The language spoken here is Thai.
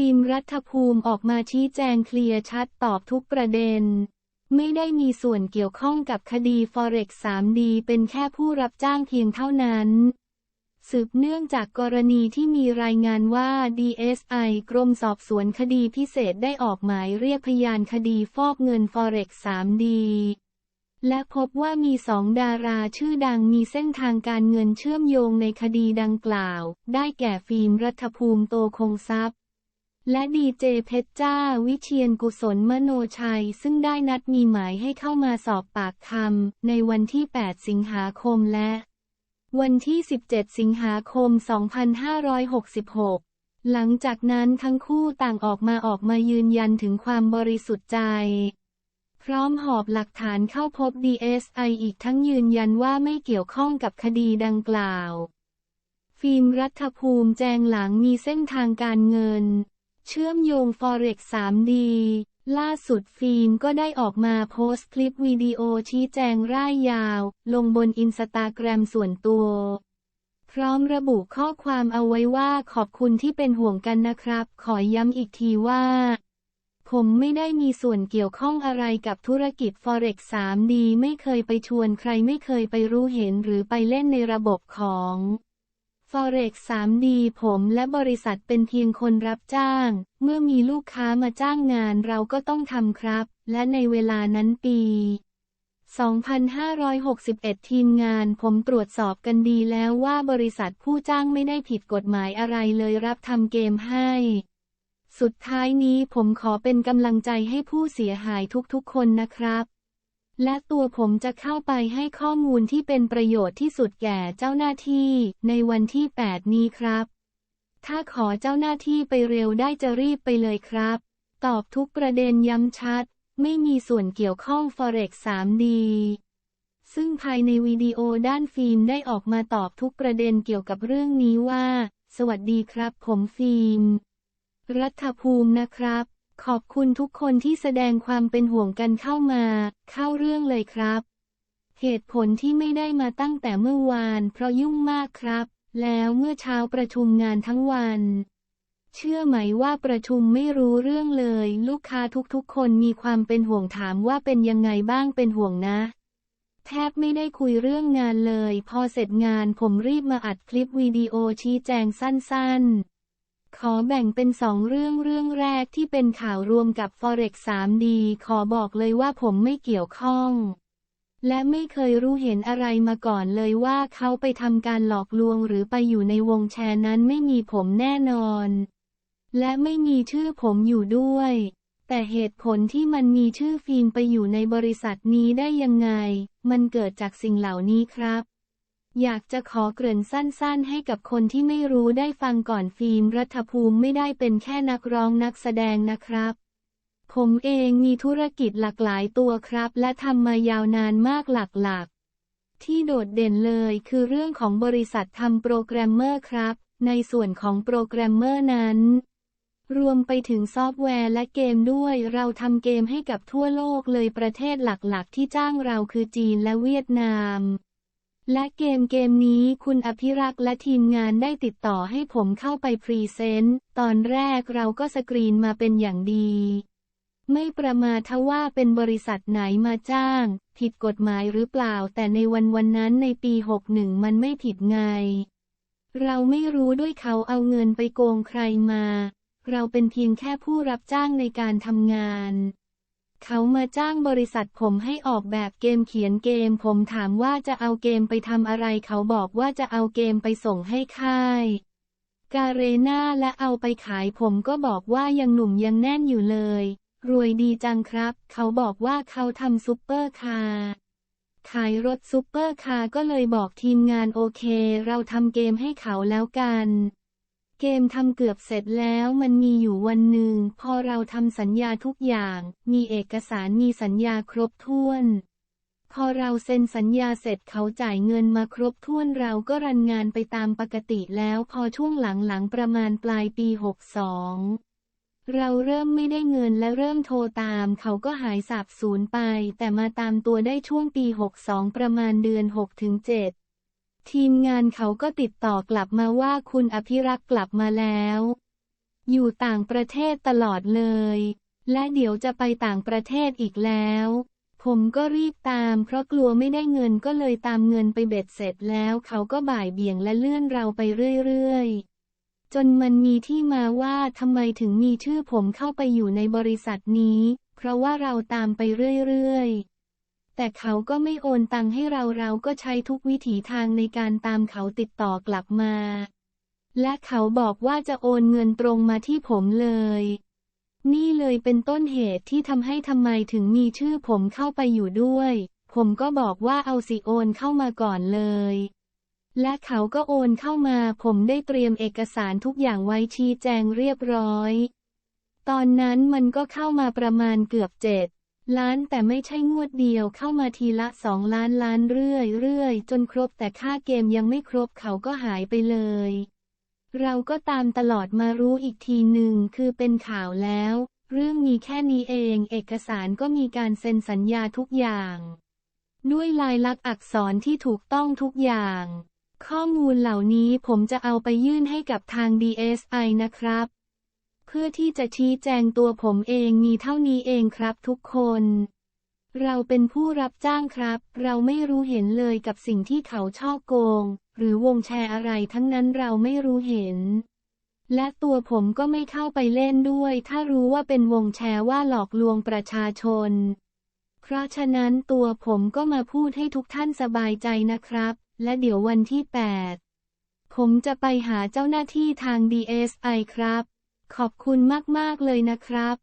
ฟิล์มรัฐภูมิออกมาชี้แจงเคลียร์ชัดตอบทุกประเด็น ไม่ได้มีส่วนเกี่ยวข้องกับคดี Forex 3D เป็นแค่ผู้รับจ้างเพียงเท่านั้นสืบเนื่องจากกรณีที่มีรายงานว่า DSI กรมสอบสวนคดีพิเศษได้ออกหมายเรียกพยานคดีฟอกเงิน Forex 3D และพบว่ามีสองดาราชื่อดังมีเส้นทางการเงินเชื่อมโยงในคดีดังกล่าว ได้แก่ฟิล์มรัฐภูมิโตคงทรัพย์ และดีเจเพชรจ้าวิเชียนกุศลมโนชัย ซึ่งได้นัดมีหมายให้เข้ามาสอบปากคำในวันที่ 8 สิงหาคมและ วันที่ 17 สิงหาคม 2566 หลังจากนั้นทั้งคู่ต่างออกมาออกมายืนยันถึงความบริสุทธิ์ใจ พร้อมหอบหลักฐานเข้าพบ DSI อีกทั้งยืนยันว่าไม่เกี่ยวข้องกับคดีดังกล่าว ฟิล์มรัฐภูมิแจงหลังมีเส้นทางการเงิน เชื่อมโยง Forex 3D ล่าสุดฟิล์มก็ได้ออกมาโพสต์คลิปวิดีโอชี้แจงร่ายยาว ลงบนอินสตาแกรมส่วนตัว พร้อมระบุข้อความเอาไว้ว่าขอบคุณที่เป็นห่วงกันนะครับ ขอย้ำอีกทีว่า ผมไม่ได้มีส่วนเกี่ยวข้องอะไรกับธุรกิจ Forex 3D ไม่เคยไปชวนใครไม่เคยไปรู้เห็นหรือไปเล่นในระบบของ Forex 3D ผมและบริษัทเป็นเพียงคนรับจ้าง เมื่อมีลูกค้ามาจ้างงานเราก็ต้องทำครับ และในเวลานั้นปี 2561 ทีมงานผมตรวจสอบกันดีแล้วว่าบริษัทผู้จ้างไม่ได้ผิดกฎหมายอะไรเลยรับทำเกมให้ สุดท้ายนี้ผมขอเป็นกำลังใจให้ผู้เสียหายทุกๆคนนะครับ และตัวผมจะเข้าไปให้ข้อมูลที่เป็นประโยชน์ที่สุดแก่เจ้าหน้าที่ในวันที่ 8 นี้ครับ ถ้าขอเจ้าหน้าที่ไปเร็วได้จะรีบไปเลยครับ ตอบทุกประเด็นย้ำชัด ไม่มีส่วนเกี่ยวข้อง Forex 3D ซึ่งภายในวิดีโอด้านฟิล์มได้ออกมาตอบทุกประเด็นเกี่ยวกับเรื่องนี้ว่า สวัสดีครับผมฟิล์ม รัฐภูมินะครับ ขอบคุณทุกคนที่แสดงความเป็นห่วงกันเข้ามา เข้าเรื่องเลยครับ เหตุผลที่ไม่ได้มาตั้งแต่เมื่อวาน เพราะยุ่งมากครับ แล้วเมื่อเช้าประชุมงานทั้งวัน เชื่อไหมว่าประชุมไม่รู้เรื่องเลย ลูกค้าทุกๆ คนมีความเป็นห่วงถามว่าเป็นยังไงบ้างเป็นห่วงนะ แทบไม่ได้คุยเรื่องงานเลย พอเสร็จงานผมรีบมาอัดคลิปวิดีโอชี้แจงสั้นๆ ขอแบ่งเป็นสองเรื่องเรื่องแรกที่เป็นข่าวรวมกับ Forex 3D ขอบอกเลยว่าผมไม่เกี่ยวข้อง และไม่เคยรู้เห็นอะไรมาก่อนเลยว่าเขาไปทำการหลอกลวงหรือไปอยู่ในวงแชร์นั้นไม่มีผมแน่นอน และไม่มีชื่อผมอยู่ด้วย แต่เหตุผลที่มันมีชื่อฟิล์มไปอยู่ในบริษัทนี้ได้ยังไง มันเกิดจากสิ่งเหล่านี้ครับ อยากจะขอเกริ่นสั้นๆ ให้กับคนที่ไม่รู้ได้ฟังก่อนฟิล์มรัฐภูมิไม่ได้เป็นแค่นักร้องนักแสดงนะครับ ผมเองมีธุรกิจหลากหลายตัวครับ และทำมายาวนานมากหลักๆ ที่โดดเด่นเลยคือเรื่องของบริษัททำโปรแกรมเมอร์ครับ ในส่วนของโปรแกรมเมอร์นั้น รวมไปถึงซอฟต์แวร์และเกมด้วย เราทำเกมให้กับทั่วโลกเลยประเทศหลักๆ ที่จ้างเราคือจีนและเวียดนาม และเกมเกมนี้คุณอภิรักษ์และทีมงานได้ติดต่อให้ผมเข้าไปพรีเซนต์ ตอนแรกเราก็สกรีนมาเป็นอย่างดี ไม่ประมาทว่าเป็นบริษัทไหนมาจ้าง ผิดกฎหมายหรือเปล่า แต่ในวันวันนั้นในปี 61 มันไม่ผิดไง เราไม่รู้ด้วยเขาเอาเงินไปโกงใครมา เราเป็นเพียงแค่ผู้รับจ้างในการทำงาน เขามาจ้างบริษัทผมให้ออกแบบเกมเขียนเกม ผมถามว่าจะเอาเกมไปทำอะไร เขาบอกว่าจะเอาเกมไปส่งให้ค่าย กาเรนาและเอาไปขายผมก็บอกว่ายังหนุ่มยังแน่นอยู่เลย รวยดีจังครับ เขาบอกว่าเขาทำซุปเปอร์คาร์ขายรถซุปเปอร์คาร์ก็เลยบอกทีมงานโอเค เราทำเกมให้เขาแล้วกัน เกมทำเกือบเสร็จแล้วมันมีอยู่วันหนึ่ง พอเราทำสัญญาทุกอย่าง มีเอกสารมีสัญญาครบถ้วน พอเราเซ็นสัญญาเสร็จเขาจ่ายเงินมาครบถ้วนเราก็รันงานไปตามปกติแล้วพอช่วงหลังๆประมาณปลายปี 62เราเริ่มไม่ได้เงินและเริ่มโทรตาม เขาก็หายสาบสูญไป แต่มาตามตัวได้ช่วงปี 62 ประมาณเดือน 6-7 ทีมงานเขาก็ติดต่อกลับมาว่าคุณอภิรักษ์กลับมาแล้ว อยู่ต่างประเทศตลอดเลย และเดี๋ยวจะไปต่างประเทศอีกแล้ว ผมก็รีบตามเพราะกลัวไม่ได้เงินก็เลยตามเงินไปเบ็ดเสร็จแล้ว เขาก็บ่ายเบี่ยงและเลื่อนเราไปเรื่อยๆ จนมันมีที่มาว่าทำไมถึงมีชื่อผมเข้าไปอยู่ในบริษัทนี้ เพราะว่าเราตามไปเรื่อยๆ แต่เขาก็ไม่โอนตังให้เราเราก็ใช้ทุกวิถีทางในการตามเขาติดต่อกลับมา และเขาบอกว่าจะโอนเงินตรงมาที่ผมเลย นี่เลยเป็นต้นเหตุที่ทำให้ทำไมถึงมีชื่อผมเข้าไปอยู่ด้วย ผมก็บอกว่าเอาสิโอนเข้ามาก่อนเลย และเขาก็โอนเข้ามา ผมได้เตรียมเอกสารทุกอย่างไว้ชี้แจงเรียบร้อย ตอนนั้นมันก็เข้ามาประมาณเกือบเจ็ด ล้านแต่ไม่ใช่งวดเดียวเข้ามาทีละสองล้านล้านเรื่อยเรื่อยจนครบแต่ค่าเกมยังไม่ครบเขาก็หายไปเลย เราก็ตามตลอดมารู้อีกทีหนึ่งคือเป็นข่าวแล้ว เรื่องมีแค่นี้เองเอกสารก็มีการเซ็นสัญญาทุกอย่าง ด้วยลายลักษณ์อักษรที่ถูกต้องทุกอย่าง ข้อมูลเหล่านี้ผมจะเอาไปยื่นให้กับทาง DSI นะครับ เพื่อที่จะชี้แจงตัวผมเองมีเท่านี้เองครับทุกคน เราเป็นผู้รับจ้างครับ เราไม่รู้เห็นเลยกับสิ่งที่เขาช่อโกง หรือวงแชร์อะไรทั้งนั้นเราไม่รู้เห็น และตัวผมก็ไม่เข้าไปเล่นด้วย ถ้ารู้ว่าเป็นวงแชร์ว่าหลอกลวงประชาชน เพราะฉะนั้นตัวผมก็มาพูดให้ทุกท่านสบายใจนะครับ และเดี๋ยววันที่ 8 ผมจะไปหาเจ้าหน้าที่ทาง DSI ครับ ขอบคุณมาก ๆ เลยนะครับ